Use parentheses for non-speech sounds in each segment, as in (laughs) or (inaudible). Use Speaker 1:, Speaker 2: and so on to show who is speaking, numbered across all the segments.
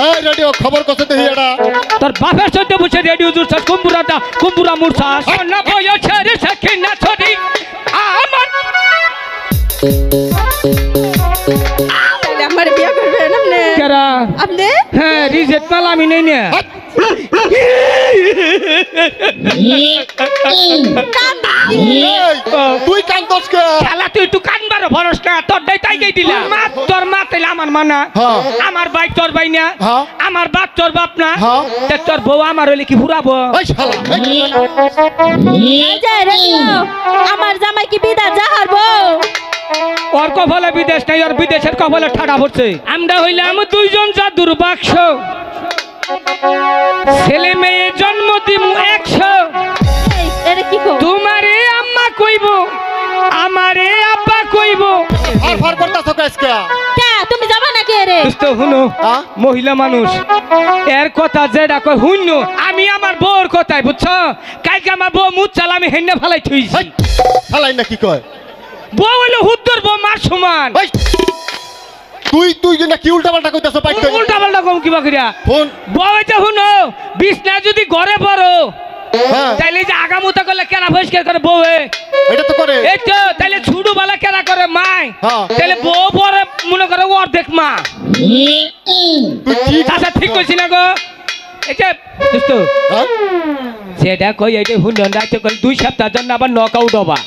Speaker 1: এই রেডিও খবর কছে দেহি এটা
Speaker 2: তোর বাপের সদ্য বসে রেডিও জুড়ছাস কুম্পুরাটা কুম্পুরা মুড়ছাস না বয়সে রে সখী না ছড়ি আমার
Speaker 3: আপনি?
Speaker 2: হ্যাঁ রিজেক্ট মাল আমি নেই না
Speaker 1: তুই কান্দস কে?
Speaker 2: খেলা তুই একটু কানবার ভরস না তোর দাই তাই গেই দিলাম মা তোর মা তাইলে আমার মানা
Speaker 1: হ্যাঁ।
Speaker 2: আমার বাইক তোর বাই না।
Speaker 1: হ্যাঁ।
Speaker 2: আমার বাপ তোর বাপ না।
Speaker 1: হ্যাঁ।
Speaker 2: তে তোর বউ আমার হইলে কি
Speaker 3: যে রেডিও আমার জামাই কি বিদা যাহার বউ।
Speaker 2: ওর কপালে বিদেশ নাই ওর বিদেশের কপালে ঠাডা পড়ছে। আমরা হইলাম দুইজন যা দুর্বাক্ষ ছেলে মেয়ে জন্ম দিমু একশো।
Speaker 3: এই এটা কি
Speaker 2: তোমারে আম্মা কইব আমারে আব্বা কইব।
Speaker 1: আর ফার করতাছ কাজকে
Speaker 3: কে? তুমি যাবা নাকি রে
Speaker 2: শুনো
Speaker 1: হ্যাঁ?
Speaker 2: মহিলা মানুষ। এর কথা যেটা কয় শুন্য আমি আমার বউর কথাই বুঝছ? কালকে আমার বউ মুখ চাল আমি হেন্না ফেলাই থুইছি।
Speaker 1: এই, না কি কয়?
Speaker 2: বউ হইল হুদ্দর বউ মার সমান।
Speaker 1: এই, তুই তুই না কি উল্টা পাল্টা কইতাছ পাইতে
Speaker 2: উল্টা পাল্টা কম কিবা করিয়া?
Speaker 1: ফোন।
Speaker 2: বউ এটা শুনো বিছনা যদি ঘরে পড়ো
Speaker 1: হ্যাঁ।
Speaker 2: তাইলে এই যে আগামুতা করলে কেনা পরিষ্কার করে বউয়ে
Speaker 1: এটা তো করে।
Speaker 2: এই তো তাইলে ঝুড়ু বালা কেনা করে মাই?
Speaker 1: হ্যাঁ।
Speaker 2: তাইলে বউ পরে মনে করে অর্ধেক মা।
Speaker 1: তুই
Speaker 2: ঠিক করছি না গো। এই দোস্ত
Speaker 1: হ্যাঁ?
Speaker 2: সেটা কই রাখতে দুই সপ্তাহ জন্য আবার নক আউট হবা।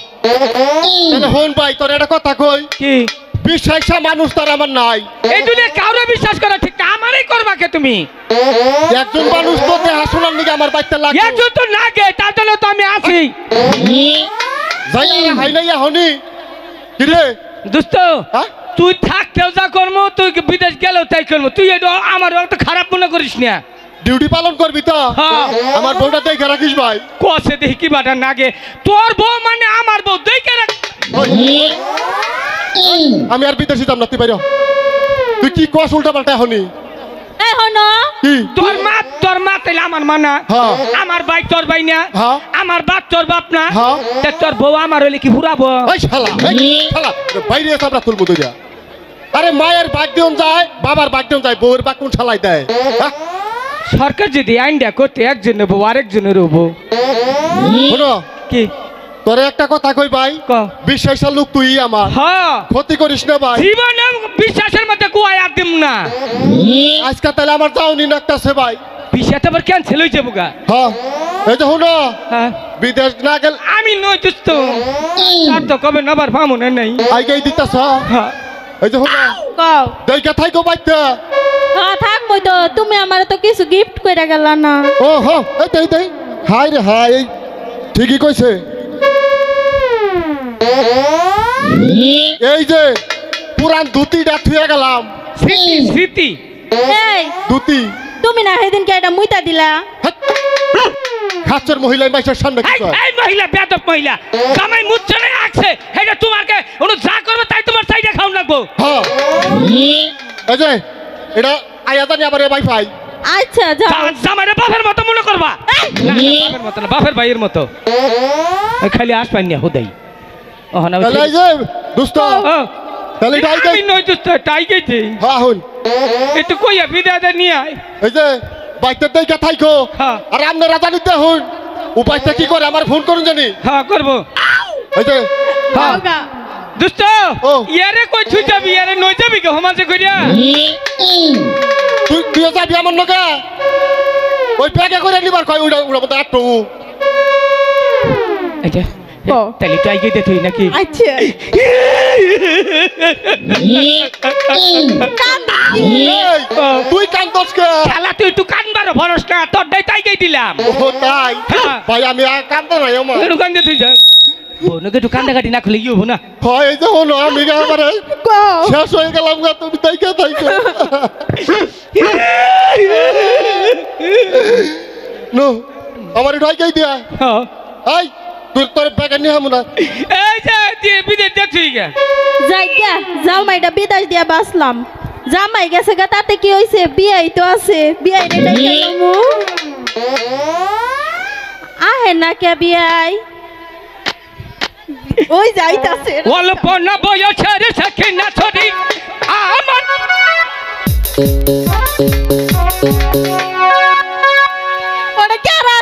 Speaker 1: হন ভাই তোর এটা কথা কই?
Speaker 2: কি?
Speaker 1: বিশ্বাসা মানুষ তার আমার নাই।
Speaker 2: এই দুনিয়া কাউরে বিশ্বাস করা ঠিক আমারই করবা কে তুমি?
Speaker 1: একজন মানুষ তো দেখাশোনার নিকে আমার বাচ্চা লাগে।
Speaker 2: একজন তো না গে তার জন্য তো আমি আছি।
Speaker 1: যাই হাই নাই হনি কি রে?
Speaker 2: দোস্ত তুই থাকতেও যা করব তুই বিদেশ গেলেও তাই করব তুই আমার খারাপ মনে করিস না।
Speaker 1: ডিউটি পালন করবি তো?
Speaker 2: হ্যাঁ।
Speaker 1: আমার বউটা দেখে রাখিস ভাই।
Speaker 2: কষে দেখি কি বাটা নাগে তোর বউ মানে আমার বউ দেখে রাখ।
Speaker 1: আমি আর বিদেশি যাম না তুই বাইর। তুই কি কস উল্টা পাল্টা হনি
Speaker 3: এই হনো।
Speaker 1: কি?
Speaker 2: তোর মা তোর মা তাইলে আমার মানা
Speaker 1: হ্যাঁ।
Speaker 2: আমার ভাই তোর ভাই না।
Speaker 1: হ্যাঁ।
Speaker 2: আমার বাপ তোর বাপ না।
Speaker 1: হ্যাঁ।
Speaker 2: তে তোর বউ আমার হইলে কি ফুরাবো?
Speaker 1: ওই শালা এই শালা বাইরে এসে আমরা তুলবো তুই আরে মায়ের বাগ দিন যায় বাবার বাগ দিন যায় বউয়ের বাগ কোন শালাই দেয়। হ্যাঁ?
Speaker 2: সরকার যদি আইনটা করতে একজন নেব আরেকজনের বউ
Speaker 1: শোনো
Speaker 2: কি?
Speaker 1: তোরে একটা কথা কই ভাই?
Speaker 2: ক।
Speaker 1: বিশ্বাসের লোক তুই আমার।
Speaker 2: হ্যাঁ
Speaker 1: ক্ষতি করিস না ভাই।
Speaker 2: জীবনে বিশ্বাসের মধ্যে কুয়ায় আর দিম না।
Speaker 1: আজকে তাহলে আমার যাওনি নাকতাছে ভাই।
Speaker 2: বিশ্বাসটা আবার ক্যান্সেল হয়ে যাব গা।
Speaker 1: হ্যাঁ এই তো শুনো
Speaker 2: হ্যাঁ।
Speaker 1: বিদেশ না গেল
Speaker 2: আমি নই দোস্ত আর তো কবে নবার ভামনে নেই।
Speaker 1: আইগেই দিতাছ?
Speaker 2: হ্যাঁ।
Speaker 1: এই যে শুনো
Speaker 3: কও।
Speaker 1: দেখে থাইকো বাইতে।
Speaker 3: হ্যাঁ থাকব তো তুমি আমার তো কিছু গিফট কইরা গেলা না।
Speaker 1: ও হো এই দেই দেই। হাই রে হাই ঠিকই কইছে। এই যে পুরান ধুতিটা থুয়ে গেলাম।
Speaker 2: স্মৃতি স্মৃতি।
Speaker 3: এই
Speaker 1: ধুতি।
Speaker 3: তুমি না সেদিনকে এটা মুইতা দিলা।
Speaker 1: খাচ্চর মহিলা মাইসের সামনে কি
Speaker 2: এই
Speaker 1: কয়?
Speaker 2: এই মহিলা বেদব মহিলা। জামাই মুচ্ছে নাই আসছে এটা তোমাকে ওনো যা করবে তাই তোমার সাইডে খাও লাগবো।
Speaker 1: হ্যাঁ। এই যে এটা আয়া জানি আবার ওয়াইফাই
Speaker 3: আচ্ছা যাও।
Speaker 2: জা- জামাইরে বাপের মতো মনে করবা? না, না, বাপের মতো না বাপের ভাইয়ের মতো। এই খালি আসবেন না হুদাই। ও না
Speaker 1: তাহলে এই যে দোস্ত তাহলে এটা আইগে
Speaker 2: আমি নই দোস্ত টাই গেছি
Speaker 1: হ্যাঁ হুন
Speaker 2: একটু কইয়া বিদায় নিয়ে আয়।
Speaker 1: এই যে বাইতে দেখে থাইকো।
Speaker 2: হ্যাঁ।
Speaker 1: আর আপনারা জানিতে হুন উপায়টা কি করে? আমার ফোন করুন জানি।
Speaker 2: হ্যাঁ করব।
Speaker 1: এই যে হ্যাঁ। ও।
Speaker 2: ইয়ারে কই ছুই যাবি? ইয়ারে নই যাবি কে সমাজে কইরা?
Speaker 1: তুই তুই যাবি আমার লগে? ওই ব্যাগে করে নিবার কয় উড়া উড়া মতো আটটো
Speaker 3: ও।
Speaker 2: তাহলে টাই গেতে তুই নাকি।
Speaker 3: আচ্ছা।
Speaker 1: এই, তুই কান্দস কে
Speaker 2: খেলা তুই একটু কানবার ভরস না তোর দাই তাই গেই দিলাম।
Speaker 1: ও তাই?
Speaker 2: হ্যাঁ।
Speaker 1: ভাই আমি আর কান্দ নাই আমার।
Speaker 2: একটু কান্দে তুই যা? বোনকে একটু কান্দা কাটি না খুলে কি হব না?
Speaker 1: হয় এই যে আমি
Speaker 3: কও।
Speaker 1: শেষ হয়ে গেলাম গা তুমি তাইকে তাইকে (laughs) নো আমার ঢাইকাই দিয়া?
Speaker 2: হ্যাঁ।
Speaker 1: এই তুই তোর ব্যাগে নিয়ে হামু না।
Speaker 2: এই যে দিয়ে বিদে দেখছি গে।
Speaker 3: যাই গিয়া যাও মাইটা বিদাস দিয়া বাসলাম জামাই গেছে গা তাতে কি হইছে? বিয়াই তো আছে। বিয়াই রে ডাইকা লমু আহে না কে বিয়াই? ওই যাইতাছে।
Speaker 2: অল্প না বয়সে রে সখী না ছড়ি আমার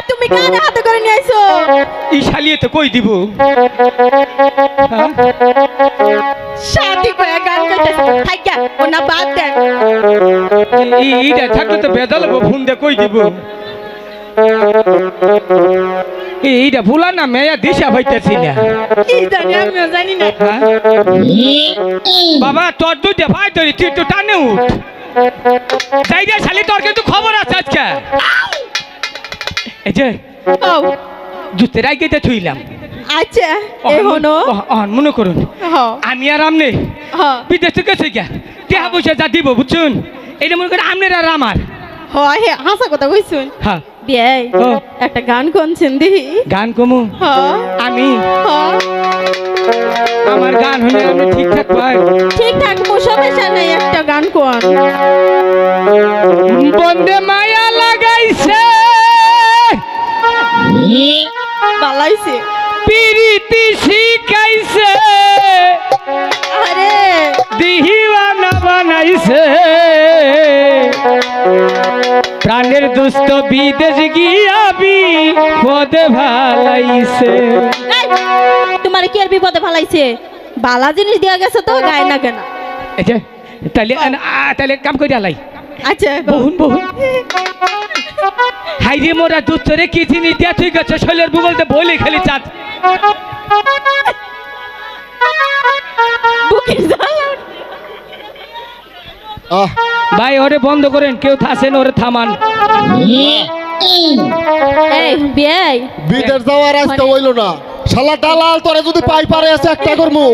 Speaker 3: গানে হাতে করে নিয়ে আইছো?
Speaker 2: ই শালিয়ে তো কই দিব? হ্যাঁ?
Speaker 3: শাদি করে গান গাইতেছে থাইকা ও না বাদ দেন।
Speaker 2: ই- ইটা থাকলে তো বেদাল ফোন দিয়ে কই দিব? এইটা ভুলা না মেয়া দিশা পাইতেছি না।
Speaker 3: জানি না।
Speaker 2: হ্যাঁ? বাবা তোর দুধে ভাই ধরি তুই একটু টানে উঠ। শালি তোর কিন্তু খবর আছে আজকে। এই যে
Speaker 3: ও
Speaker 2: জুতে রাইকেতে থুইলাম।
Speaker 3: আচ্ছা
Speaker 2: অহন মনে করুন। আমি আর আমনে
Speaker 3: হ।
Speaker 2: বিদেশ থেকে গেছে গা টেহা পয়সা যা দিব বুঝছুন? এটা মনে করেন আমনের আর আমার।
Speaker 3: হ হাসা কথা কইছুন।
Speaker 2: হ্যাঁ
Speaker 3: বিয়াই একটা গান কোনছেন দিহি।
Speaker 2: গান কমু? আমি? আমার গান হলে আমি ঠিকঠাক পাই
Speaker 3: ঠিকঠাক মো নাই একটা গান কোন।
Speaker 2: বন্দে মায়া
Speaker 3: বালাইছে
Speaker 2: পিরিতি শিখাইছে।
Speaker 3: আরে।
Speaker 2: দিহিওয়ানা বানাইছে। প্রাণের দুস্থ বিদেশ গিয়াবি পদে ভালাইছে
Speaker 3: তোমার কি আর বিপদে ভালাইছে বালা জিনিস দিয়া গেছে তো গায় না কেন।
Speaker 2: তাহলে আ, তাহলে কাম করে আলাই
Speaker 3: আচ্ছা।
Speaker 2: বহুন বহুন। হাইরে মোরা দুধ চরে কি জিনিস? দিয়া তুই গেছে শৈলের বুগলতে বলে খালি চাঁদ। ভাই ওরে বন্ধ করেন কেউ থাসেন ওরে থামান।
Speaker 3: এই
Speaker 1: বিদেশ যাওয়ার আজকে হইল না। শালা দালাল তোরে যদি পাই পারে আছে একটা করমু।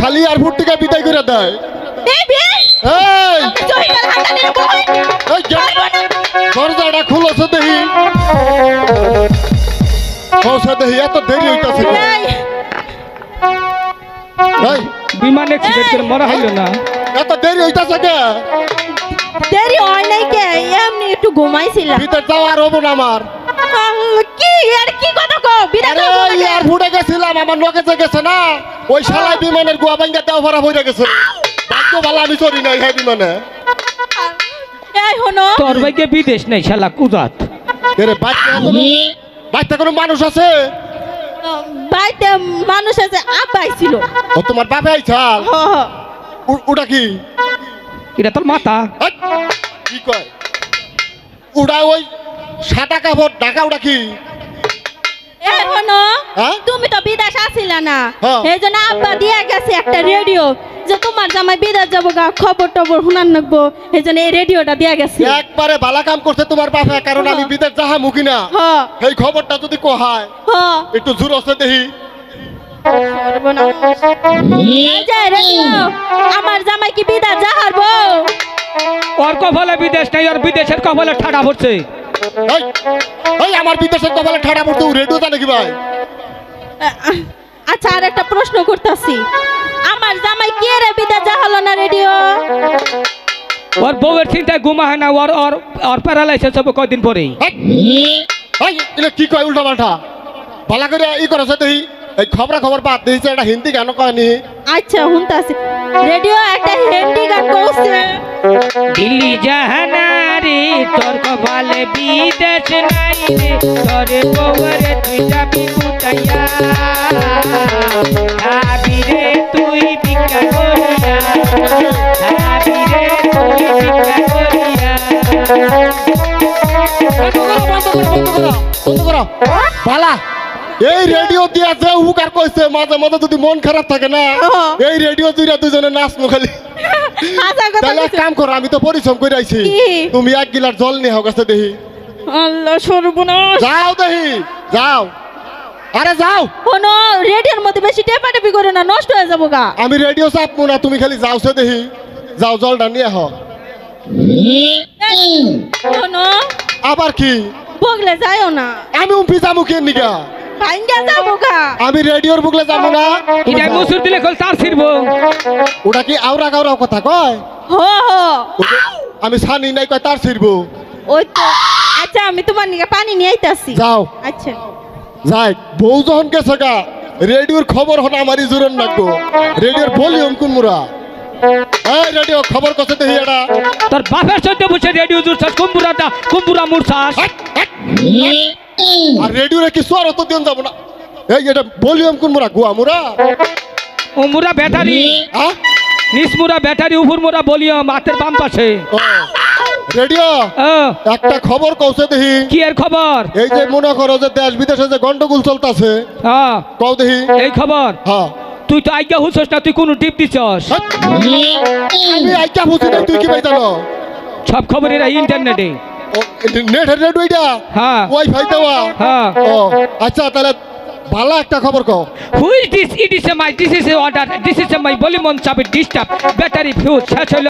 Speaker 1: খালি এয়ারপোর্ট থেকে বিদায় করে দেয়।
Speaker 3: এই!
Speaker 1: দরজাটা খুলছে দেখি দেখি এত দেরি হইতাছে। এই।
Speaker 2: বিমান অ্যাক্সিডেন্ট করে মরা হইল না।
Speaker 1: এত দেরি হইতাছে কে?
Speaker 3: দেরি হয় নাই কে? এমনি একটু ঘুমাইছিলাম।
Speaker 1: বিদেশ যাওয়ার হব না আমার।
Speaker 3: কি আর কি কথা কো বিরাট
Speaker 1: আরে এয়ারপোর্টে গেছিলাম আমার লগেজে গেছে না ওই শালাই বিমানের গোয়া ভাঙ্গা দেওয়া ভরা হয়ে গেছে। ভাগ্য ভালো আমি চড়ি নাই হ্যাঁ বিমানে।
Speaker 3: এই হনো
Speaker 2: তোর ভাইকে বিদেশ নেই শালা কুদাত
Speaker 1: এরে বাচ্চা বাচ্চা কোনো মানুষ আছে?
Speaker 3: মানুষ আছে আব্বাই ছিল
Speaker 1: ও তোমার আইছাল? ওটা কি?
Speaker 2: এটা তোর মাথা
Speaker 1: কি কয়? ওটা ওই সাদা কাপড় ঢাকা ওটা কি?
Speaker 3: এই হনো
Speaker 1: হ্যাঁ?
Speaker 3: তুমি তো বিদেশ আসিল না। এই জন্য আব্বা দিয়ে গেছে একটা রেডিও। যে তোমার জামাই বিদেশ যাব গা খবর টবর শুনান নাকবো। এই জন্য এই রেডিওটা দিয়ে গেছে।
Speaker 1: একবারে বালা কাম করছে তোমার বাপে কারণ আমি বিদেশ যাহা মুখি না।
Speaker 3: হ।
Speaker 1: এই খবরটা যদি কোহায়
Speaker 3: হ।
Speaker 1: একটু জোর আছে দেখি।
Speaker 3: আমার জামাই কি বিদেশ যাহারবো
Speaker 2: ওর কপালে বিদেশ নেই ওর বিদেশের কপালে ঠাডা পড়ছে।
Speaker 1: আমার বিদেশের কপালে ঠাড়া পড়তে ও রেডিও জানে কি ভাই?
Speaker 3: আচ্ছা আর একটা প্রশ্ন করতেছি। আমার জামাই কে রে বিদেশ যাহালো না রেডিও?
Speaker 2: ওর বউয়ের চিন্তায় ঘুমা হয় না ওর ওর ওর প্যারালাইসিস হবে কয়দিন পরেই?
Speaker 1: কি কয় উল্টা পাল্টা বালা করে ই করেছে দেখি এই খবরা খবর বাদ দিয়েছে এটা হিন্দি গান কয়নি।
Speaker 3: আচ্ছা শুনতাছি। রেডিও একটা হিন্দি গান করছে
Speaker 2: দিল্লি জাহানারি তোর কপালে বিদেশ নাই রে। তোর বউয়ের তুই যাবি কুটাইয়া
Speaker 1: বালা এই রেডিও দিয়া যে হুকার কইছে মাঝে মাঝে যদি মন খারাপ থাকে না। এই রেডিও দুইটা দুজনে নাচবো খালি।
Speaker 3: কথা
Speaker 1: তাহলে কাম করো আমি তো পরিশ্রম করে আইছি। তুমি এক গিলার জল নিয়ে হোক আছে দেখি।
Speaker 3: আল্লাহ সর্বনাশ।
Speaker 1: যাও দেখি যাও। আরে যাও।
Speaker 3: কোনো রেডিওর মধ্যে বেশি টেপাটেপি করে না নষ্ট হয়ে যাব গা।
Speaker 1: আমি রেডিও চাপবো না তুমি খালি যাও সে দেখি। যাও জলটা নিয়ে হোক
Speaker 3: কোনো
Speaker 1: আবার কি?
Speaker 3: বগলে যাইও না।
Speaker 1: আমি উম্পি যাব কে নিকা
Speaker 3: ভাঙ্গা যাব গা
Speaker 1: আমি রেডিওর বুকলে যাব না।
Speaker 2: এটা মুসুর দিলে কল তার ছিড়বো।
Speaker 1: ওটা কি আওরা গাওরা কথা কয়?
Speaker 3: হো হো।
Speaker 1: আমি ছানি নাই কয় তার ছিড়বো।
Speaker 3: ওই তো। আচ্ছা আমি তোমার নিকে পানি নিয়ে আইতাছি।
Speaker 1: যাও।
Speaker 3: আচ্ছা।
Speaker 1: যাই বউ যখন গেছে গা রেডিওর খবর হন আমারই জোরন লাগবো। রেডিওর ভলিউম কোন মুরা? এই রেডিও খবর কছে দেখি এটা
Speaker 2: তোর বাপের সদ্য বসে রেডিও কুম্পুরা মুড়ছাস
Speaker 1: হাট, হাট। আর রেডিওরে কি সোয়ার তো দিন যাব না? এই এটা ভলিউম কোন মোরা গুয়া মোরা
Speaker 2: ও মুরা ব্যাটারি।
Speaker 1: হ্যাঁ
Speaker 2: নিস মুরা ব্যাটারি উপর মুরা বলিও মাতের বাম পাশে।
Speaker 1: রেডিও একটা খবর কৌছে দেখি
Speaker 2: কি এর খবর?
Speaker 1: এই যে মনে করো যে দেশ বিদেশে যে গন্ডগোল চলতেছে
Speaker 2: হ্যাঁ
Speaker 1: কও দেখি
Speaker 2: এই খবর?
Speaker 1: হ্যাঁ।
Speaker 2: তুই তো আজ্ঞা হুসস না তুই কোন টিপ দিছস?
Speaker 1: আমি আজ্ঞা বুঝি না তুই কি জানো
Speaker 2: সব খবর এরা ইন্টারনেটে।
Speaker 1: নেট নেট ওইটা?
Speaker 2: হ্যাঁ।
Speaker 1: ওয়াইফাই দেওয়া?
Speaker 2: হ্যাঁ।
Speaker 1: ও আচ্ছা তাহলে ভালো একটা খবর কও।
Speaker 2: Who's this it is my this is order this is my বলি মন সাব ডিস্টার্ব ব্যাটারি ফিউজ শেষ